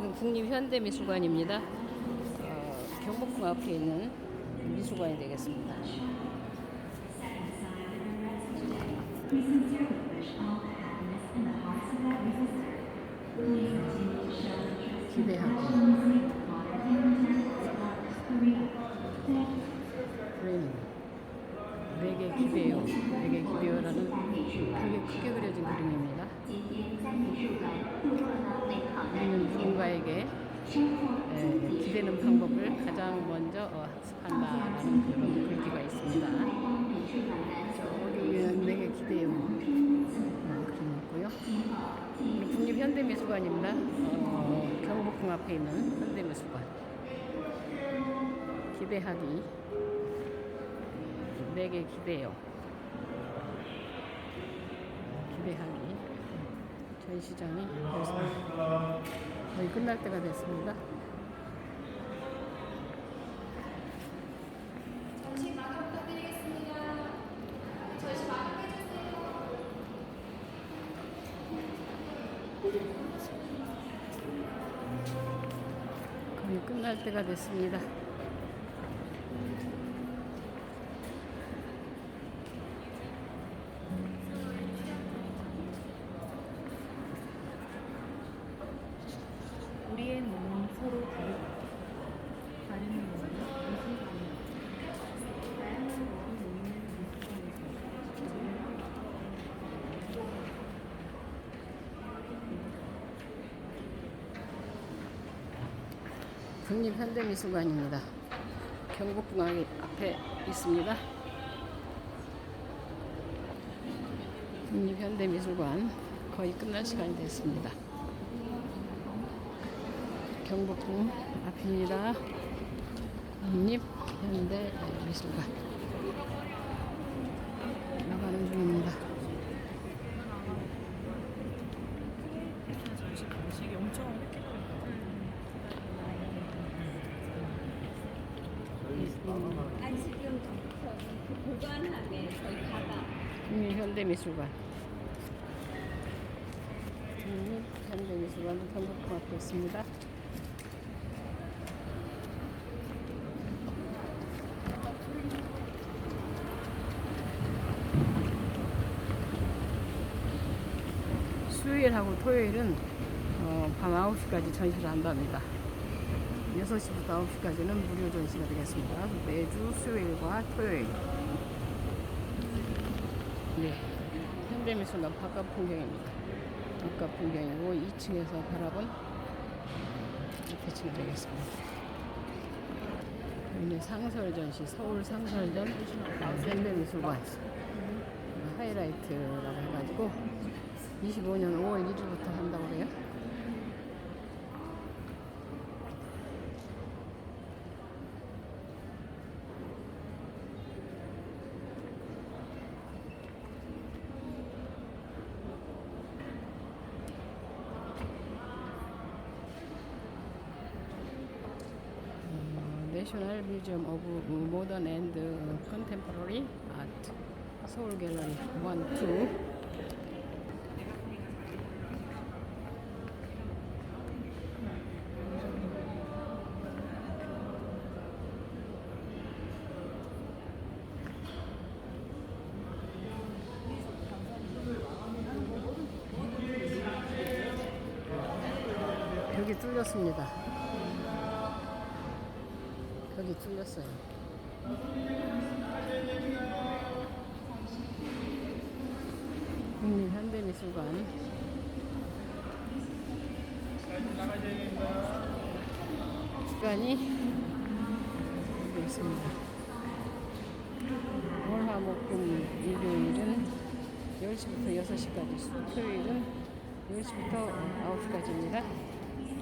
여기는 국립현대미술관입니다. 어, 경복궁 앞에 있는 미술관이 되겠습니다. 기대하고 가장 먼저 어, 학습한다라는 그런 글귀가 있습니다 저기 네개 기대요 어, 그림 있고요 국립현대미술관입니다 어, 경복궁 앞에 있는 현대미술관 기대하기 내게 기대요. 기대하기. 전시장이 벌써 거의 끝날 때가 됐습니다. 끝날 때가 됐습니다. 우리의 몸은 서로 다르고 다른 몸은 미술관이다. 다양한 몸이 모이는 미술관에서 국립현대미술관입니다. 경복궁 앞에 있습니다. 국립현대미술관 거의 끝날 시간이 됐습니다. 경복궁 앞입니다. 국립현대미술관 나가는 중입니다. 전시 방식이 엄청 획기적이다. 안식용 그 보관함에 저희 가방. 국립현대미술관 국립현대미술관 경복궁 앞에 있습니다. 수요일하고 토요일은 어, 밤 9시까지 전시를 한답니다. 6시부터 9시까지는 무료 전시가 되겠습니다. 매주 수요일과 토요일. 네. 현대미술관 바깥 풍경입니다. 바깥 풍경이고 2층에서 바라본 대칭이 되겠습니다. 여기는 상설 전시, 서울 상설전 현대미술관 하이라이트라고 해가지고 25년 5월 1일부터 한다고 그래요. 내셔널 뮤지엄 오브 모던 앤드 컨템포러리 아트 서울 갤러리 1, 2 벽이 뚫렸습니다. 벽이 뚫렸어요. 국립현대미술관 시간이 여기 있습니다. 월화목금 일요일은 10시부터 6시까지, 토요일은 10시부터 9시까지입니다.